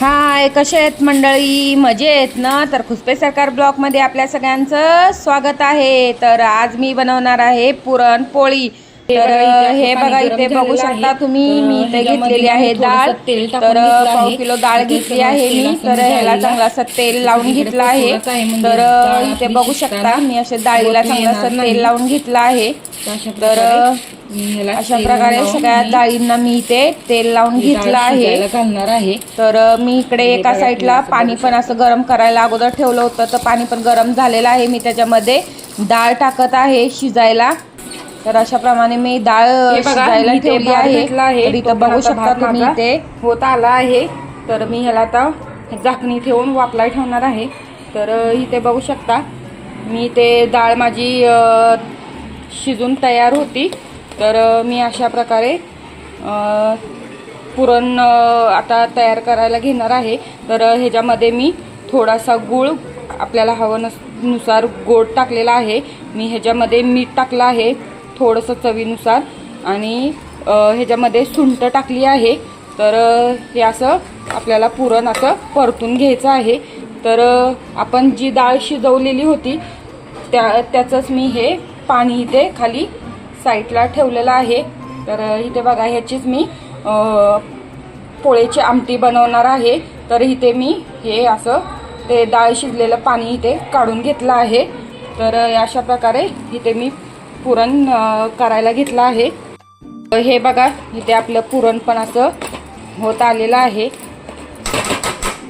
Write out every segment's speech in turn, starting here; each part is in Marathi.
हाय कसे आहेत मंडळी? मजेत ना? तर खुसपे सरकार ब्लॉकमध्ये आपल्या सगळ्यांचं स्वागत आहे. तर आज मी बनवणार आहे पुरणपोळी तर हे बघा इथे बघू शकता तुम्ही. मी इथे घेतलेली आहे डाळ तर पाव किलो डाळ घेतली आहे मी. तर ह्याला चांगलं असं तेल लावून घेतलं आहे. तर इथे बघू शकता मी असे डाळीला चांगलं असं तेल लावून घेतलं आहे. तर अशा प्रकारे सगळ्या डाळींना मी इथे तेल लावून घेतलं आहे. घालणार आहे. तर मी इकडे एका साईडला पाणी पण असं गरम करायला अगोदर ठेवलं होतं. तर पाणी पण गरम झालेलं आहे. मी त्याच्यामध्ये डाळ टाकत आहे शिजायला. तर अशा प्रमाणे मी डाळ हे बघा, शिजायला मी इथे ठेवली भात आहे. घेतला आहे. तर इथं तो पण बघू आता शकता भात तुम्ही माझा इथे. होत आला आहे. तर मी ह्याला आता झाकणी ठेवून वापलाय ठेवणार आहे. तर अ, इथे बघू शकता. मी ते डाळ माझी अ, शिजून तयार होती. तर मी अशा प्रकारे पुरण आता तयार करायला घेणार आहे. तर ह्याच्यामध्ये मी थोडासा गूळ आपल्याला हवं नसनुसार गोड टाकलेला आहे. मी ह्याच्यामध्ये मीठ टाकलं आहे थोडंसं चवीनुसार. आणि ह्याच्यामध्ये सुंठ टाकली आहे. तर हे असं आपल्याला पुरण असं परतून घ्यायचं आहे. तर आपण जी डाळ शिजवलेली होती त्या त्याचंच मी हे पाणी इथे खाली साईडला ठेवलेलं आहे. तर इथे बघा ह्याचीच मी पोळेची आमटी बनवणार आहे. तर इथे मी हे असं ते डाळ शिजलेलं पाणी इथे काढून घेतलं आहे. तर अशा प्रकारे इथे मी पुरण करायला घेतलं आहे. हे बघा इथे आपलं पुरण पण असं होत आलेलं आहे.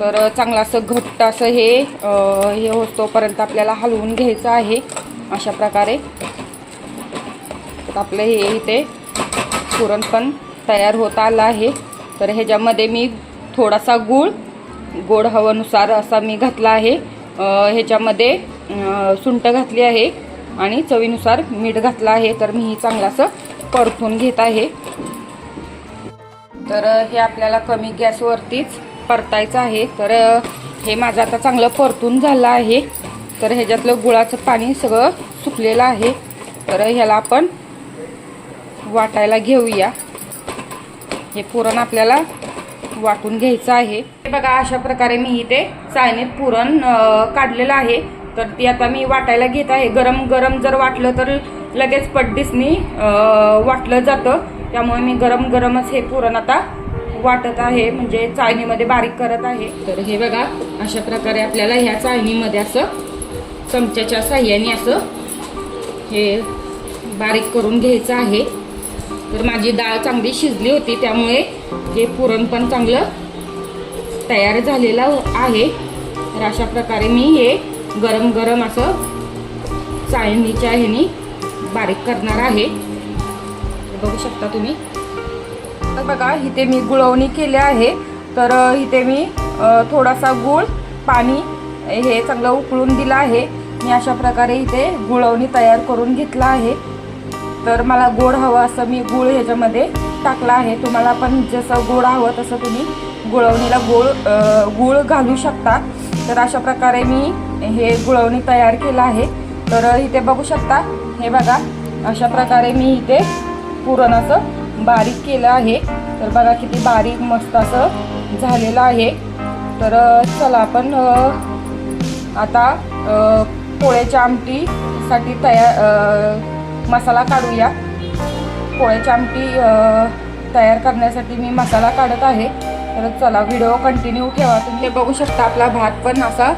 तर चांगलं असं घट्ट असं हे हे होतोपर्यंत आपल्याला हलवून घ्यायचं आहे. अशा प्रकारे. आपलं हे इथे पुरण पण तयार होत आलं आहे. तर ह्याच्यामध्ये मी थोडासा गूळ गोड हवानुसार असा मी घातला आहे. ह्याच्यामध्ये सुंट घातली आहे आणि चवीनुसार मीठ घातलं आहे. तर मी ही चांगलासं असं परतून घेत आहे. तर हे आपल्याला कमी गॅसवरतीच परतायचं आहे. तर हे माझं आता चांगलं परतून झालं आहे. तर ह्याच्यातलं गुळाचं पाणी सगळं सुकलेलं आहे. तर ह्याला आपण वाटायला घेऊया. हे पुरण आपल्याला वाटून घ्यायचं आहे. हे बघा अशा प्रकारे मी इथे चायनीत पुरण काढलेलं आहे. तर ती आता मी वाटायला घेत आहे. गरम गरम जर वाटलं तर लगेच पड्डीसनी वाटलं जातं. त्यामुळे मी गरम गरमच हे पुरण आता वाटत आहे. म्हणजे चाळणीमध्ये बारीक करत आहे. तर हे बघा अशा प्रकारे आपल्याला ह्या चाळणीमध्ये असं चमच्याच्या साह्याने असं हे बारीक करून घ्यायचं आहे. तर माझी डाळ चांगली शिजली होती त्यामुळे हे पुरण पण चांगलं तयार झालेलं आहे. तर अशा प्रकारे मी हे गरम गरम असं चाळणीच्या ह्यानी बारीक करणार आहे. बघू शकता तुम्ही. तर बघा इथे मी गुळवणी केली आहे. तर इथे मी थोडासा गूळ पाणी हे चांगलं उकळून दिलं आहे. मी अशा प्रकारे इथे गुळवणी तयार करून घेतला आहे. तर मला गोड हवं असं मी गूळ ह्याच्यामध्ये टाकला आहे. तुम्हाला पण जसं गोड हवं तसं तुम्ही गुळवणीला गोळ गूळ घालू शकता. तर अशा प्रकारे मी हे गुळवणी तयार केलं आहे. तर इथे बघू शकता हे बघा अशा प्रकारे मी इथे पुरण असं बारीक केलं आहे. तर बघा किती बारीक मस्त असं झालेलं आहे. तर चला आपण आता पोळ्याच्या आमटीसाठी तयार मसाला काढूया. पोळ्याची आमटी तयार करण्यासाठी मी मसाला काढत आहे. तर चला व्हिडिओ कंटिन्यू ठेवा. तुम्ही हे बघू शकता आपला भात पण असा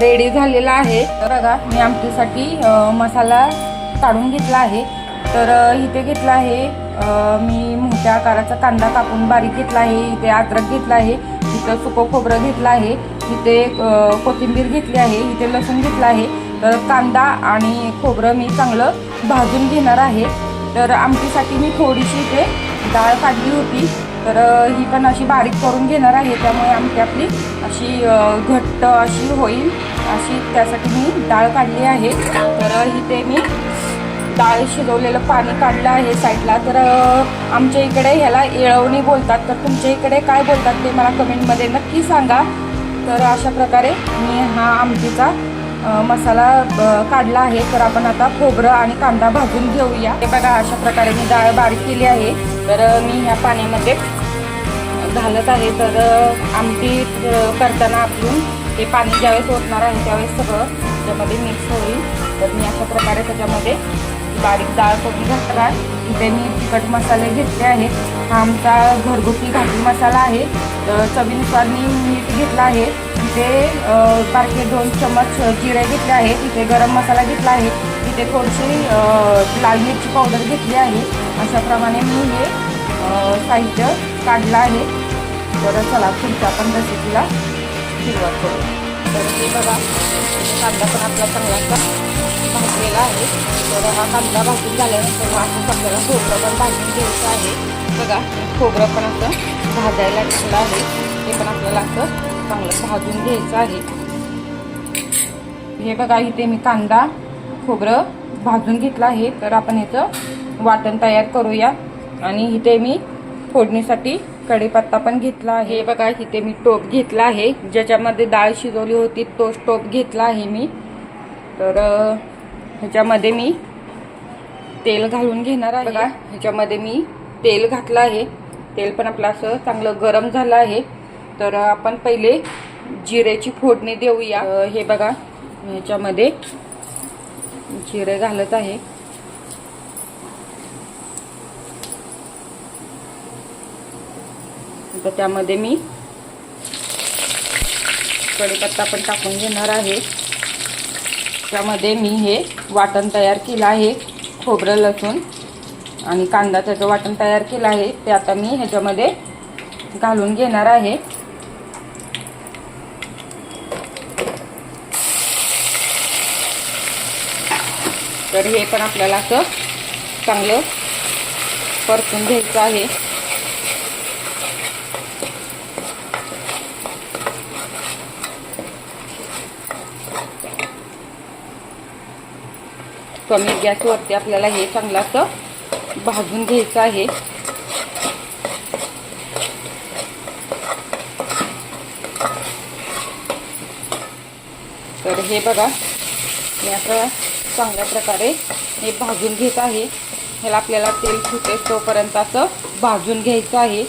रेडी झालेला आहे. तर बघा मी आमटीसाठी मसाला काढून घेतला आहे. तर इथे घेतला आहे मी मोठ्या आकाराचा कांदा कापून बारीक घेतला आहे. इथे अद्रक घेतला आहे इथं सुकं खोबरं घेतलं आहे इथे कोथिंबीर घेतली आहे इथे लसूण घेतलं आहे. तर कांदा आणि खोबरं मी चांगलं भाजून घेणार आहे. तर आमटीसाठी मी थोडीशी इथे डाळ काढली होती. तर ही पण अशी बारीक करून घेणार आहे. त्यामुळे आमटी आपली अशी घट्ट अशी होईल. अशी त्यासाठी मी डाळ काढली आहे. तर इथे मी डाळ शिजवलेलं पाणी काढलं आहे साईडला. तर आमच्या इकडे ह्याला येळवणी बोलतात. तर तुमच्या इकडे काय बोलतात ते मला कमेंटमध्ये नक्की सांगा. तर अशा प्रकारे मी हा आमटीचा मसाला काढला आहे. तर आपण आता खोबरं आणि कांदा भाजून घेऊया. हे बघा अशा प्रकारे मी डाळ बारीक केली आहे. तर मी ह्या पाण्यामध्ये घालत आहे. तर आमटी करताना आपण ते पाणी ज्यावेळेस ओतणार आहे त्यावेळेस सगळं त्याच्यामध्ये मिक्स होईल. तर मी अशा प्रकारे त्याच्यामध्ये बारीक डाळ करून घातणार आहे. इथे मी तिखट मसाले घेतले आहेत. हा आमचा घरगुती घाटी मसाला आहे. तर चवीनुसार मी मीठ घेतला आहे. इथे बारके दोन चम्मच जिरे घेतले आहेत. इथे गरम मसाला घेतला आहे. इथे थोडीशी लाल मिरची पावडर घेतली आहे. अशाप्रमाणे मी हे साहित्य काढलं आहे. तर चला पुढच्या आपण रेसिपीला सुरुवात करू. तर हे बघा कांदा पण आपला चांगला भाजलेला आहे. तर हा कांदा भाजून झाल्यानंतर मग आपल्याला खोबरं पण भाजून घ्यायचं आहे. बघा खोबरं पण असं भाजायला घेतलं आहे. ते पण आपल्याला असं चांगलं भाजून घ्यायचं आहे. हे बघा इथे मी कांदा खोबरं भाजून घेतलं आहे. तर आपण याचं वाटण तयार करूया. आणि इथे मी फोडणीसाठी कढीपत्ता पण घेतला आहे. हे बघा इथे मी टोप घेतला आहे. ज्याच्यामध्ये डाळ शिजवली होती तोच टोप घेतला आहे मी. तर ह्याच्यामध्ये मी तेल घालून घेणार आहे. बघा ह्याच्यामध्ये मी तेल घातलं आहे. तेल पण आपलं असं चांगलं गरम झालं आहे. तर आपण पहिले जिरेची फोडणी देऊया. हे बघा ह्याच्यामध्ये जिरे घालत आहे. तर त्यामध्ये मी कडीपत्ता पण टाकून घेणार आहे. त्यामध्ये मी हे वाटण तयार केलं आहे खोबरं लसूण आणि कांदा त्याचं वाटण तयार केलं आहे. ते आता मी ह्याच्यामध्ये घालून घेणार आहे. तर हे पण आपल्याला असं चांगलं परतून घ्यायचं आहे. कमी गॅसवरती आपल्याला हे चांगलं असं भाजून घ्यायचं आहे. तर हे बघा मी असं चांगल्या प्रकारे हे भाजून घेत आहे. ह्याला आपल्याला तेल सुटे तोपर्यंत असं भाजून घ्यायचं आहे.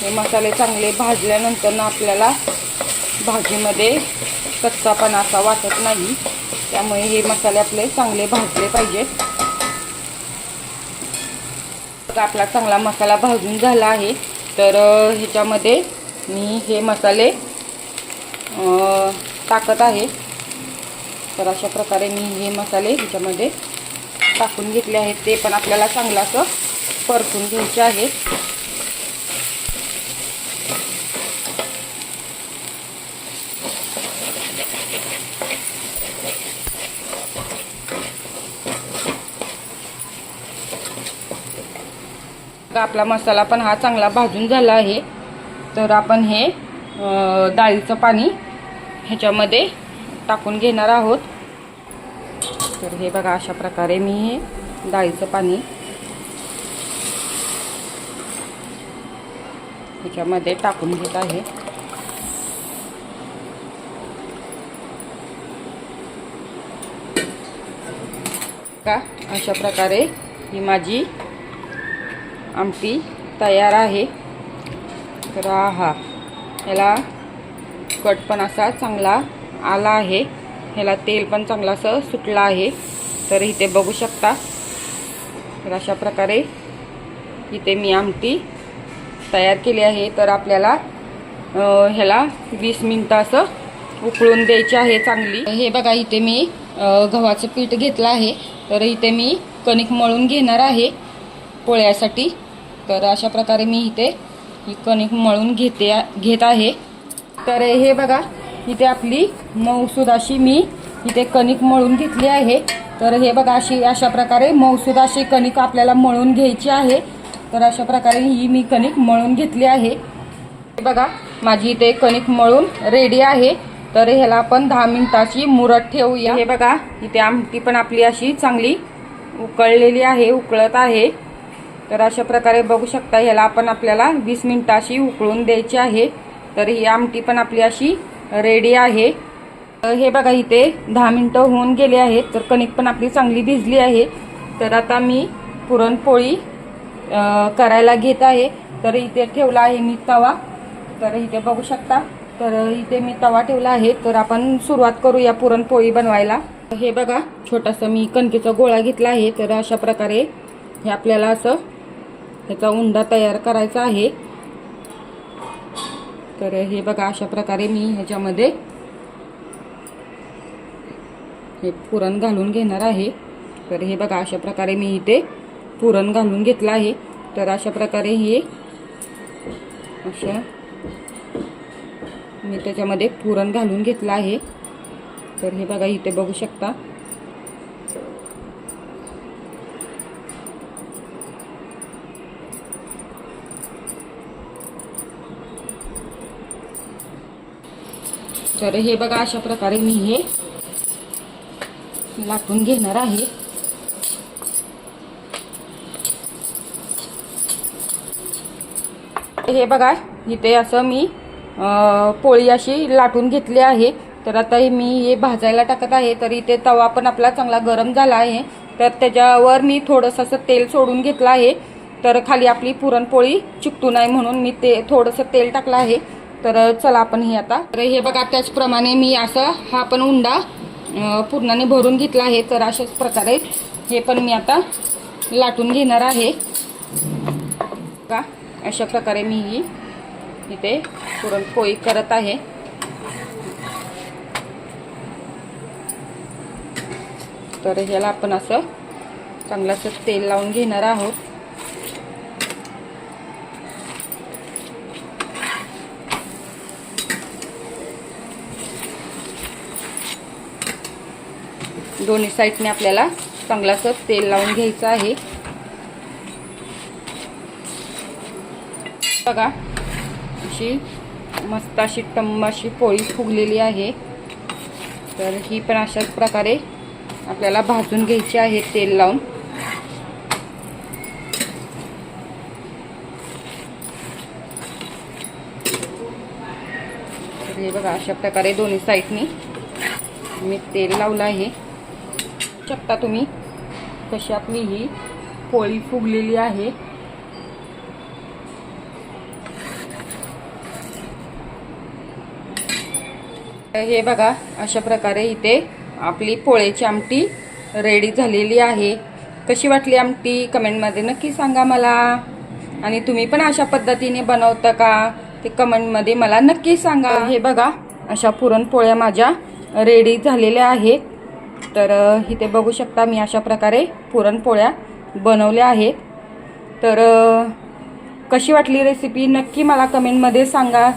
हे मसाले चांगले भाजल्यानंतर ना आपल्याला भाजीमध्ये कच्चापणा असा वाटत नाही. त्यामुळे हे मसाले आपले चांगले भाजले पाहिजेत. आपला चांगला मसाला भाजून झाला आहे. तर ह्याच्यामध्ये मी हे मसाले टाकत आहे. तर अशा प्रकारे मी हे मसाले ह्याच्यामध्ये टाकून घेतले आहेत. ते पण आपल्याला चांगलं असं परतून घ्यायचे आहे. बघा, आपला मसाला पण हा चांगला भाजून झाला आहे. तर आपण हे डाळीचं पाणी ह्याच्यामध्ये टाकून घेणार आहोत. तर हे बघा अशा प्रकारे मी हे डाळीचं पाणी ह्याच्यामध्ये टाकून घेत आहे. का अशा प्रकारे ही माझी आमटी तयार आहे. तर हा ह्याला कट पण असा चांगला आला आहे. ह्याला तेल पण चांगलं असं सुटलं आहे. तर इथे बघू शकता. तर अशा प्रकारे इथे मी आमटी तयार केली आहे. तर आपल्याला ह्याला वीस मिनटं असं उकळून द्यायची आहे चांगली. हे बघा इथे मी गव्हाचं पीठ घेतलं आहे. तर इथे मी कणिक मळून घेणार आहे. पोळ्यासाठी. तर अशा प्रकारे मी इथे ही कणिक मळून घेते घेत आहे. तर हे बघा इथे आपली मऊसूद अशी मी इथे कणिक मळून घेतली आहे. तर हे बघा अशी अशा प्रकारे मऊसूद अशी कणिक आपल्याला मळून घ्यायची आहे. तर अशा प्रकारे ही मी कणिक मळून घेतली आहे. हे बघा माझी इथे कणिक मळून रेडी आहे. तर ह्याला आपण दहा मिनिटाची मुरत ठेवूया. हे बघा इथे आमटी पण आपली अशी चांगली उकळलेली आहे उकळत आहे. तर अशा प्रकारे बघू शकता ह्याला आपण आपल्याला वीस मिनटं अशी उकळून द्यायची आहे. तर ही आमटी पण आपली अशी रेडी आहे. हे बघा इथे दहा मिनटं होऊन गेले आहेत. तर कणिक पण आपली चांगली भिजली आहे. तर आता मी पुरणपोळी करायला घेत आहे. तर इथे ठेवला आहे मी तवा. तर इथे बघू शकता. तर इथे मी तवा ठेवला आहे. तर आपण सुरुवात करूया पुरणपोळी बनवायला. हे बघा छोटासा मी कणकेचा गोळा घेतला आहे. तर अशा प्रकारे हे आपल्याला असं ह्याचा उंडा तयार करायचा आहे. तर हे बघा अशा प्रकारे मी ह्याच्यामध्ये हे पुरण घालून घेणार आहे. तर हे बघा अशा प्रकारे मी इथे पुरण घालून घेतलं आहे. तर अशा प्रकारे हे अशा मी त्याच्यामध्ये पुरण घालून घेतलं आहे. तर हे बघा इथे बघू शकता. तर हे बघा अशा प्रकारे मी हे लाटून घेणार आहे. हे बघा इथे असं मी पोळी अशी लाटून घेतली आहे. तर आता हे मी हे भाजायला टाकत आहे. तर इथे तवा पण आपला चांगला गरम झाला आहे. तर त्याच्यावर मी थोडंसं असं तेल सोडून घेतलं आहे. तर खाली आपली पुरणपोळी चिकटू नाही म्हणून मी ते थोडंसं तेल टाकलं आहे. तर चला आपण हे आता. तर हे बघा त्याचप्रमाणे मी असं हा पण उंडा पूर्णाने भरून घेतला आहे. तर अशाच प्रकारे हे पण मी आता लाटून घेणार आहे. का अशा प्रकारे मी ही इथे पुरणपोळी करत आहे. तर ह्याला आपण असं चांगलं असं तेल लावून घेणार आहोत. दोन्ही साईडने आपल्याला चांगलासं तेल लावून घ्यायचं आहे. बघा अशी मस्त अशी टम्म अशी पोळी फुगलेली आहे. तर ही पण अशाच प्रकारे आपल्याला भाजून घ्यायची आहे तेल लावून. तर हे बघा अशा प्रकारे दोन्ही साईडनी मी तेल लावलं आहे. शकता तुम्ही. कशी आपली ही पोळी फुगलेली आहे. हे बघा अशा प्रकारे इथे आपली पोळ्याची आमटी रेडी झालेली आहे. कशी वाटली आमटी? कमेंटमध्ये नक्की सांगा मला. आणि तुम्ही पण अशा पद्धतीने बनवता का? ते कमेंटमध्ये मला नक्की सांगा. हे बघा अशा पुरणपोळ्या माझ्या रेडी झालेल्या आहेत. तर इथे बघू शकता मी अशा प्रकारे पुरणपोळ्या बनवल्या आहेत. तर कशी वाटली रेसिपी नक्की मला कमेंटमध्ये सांगा.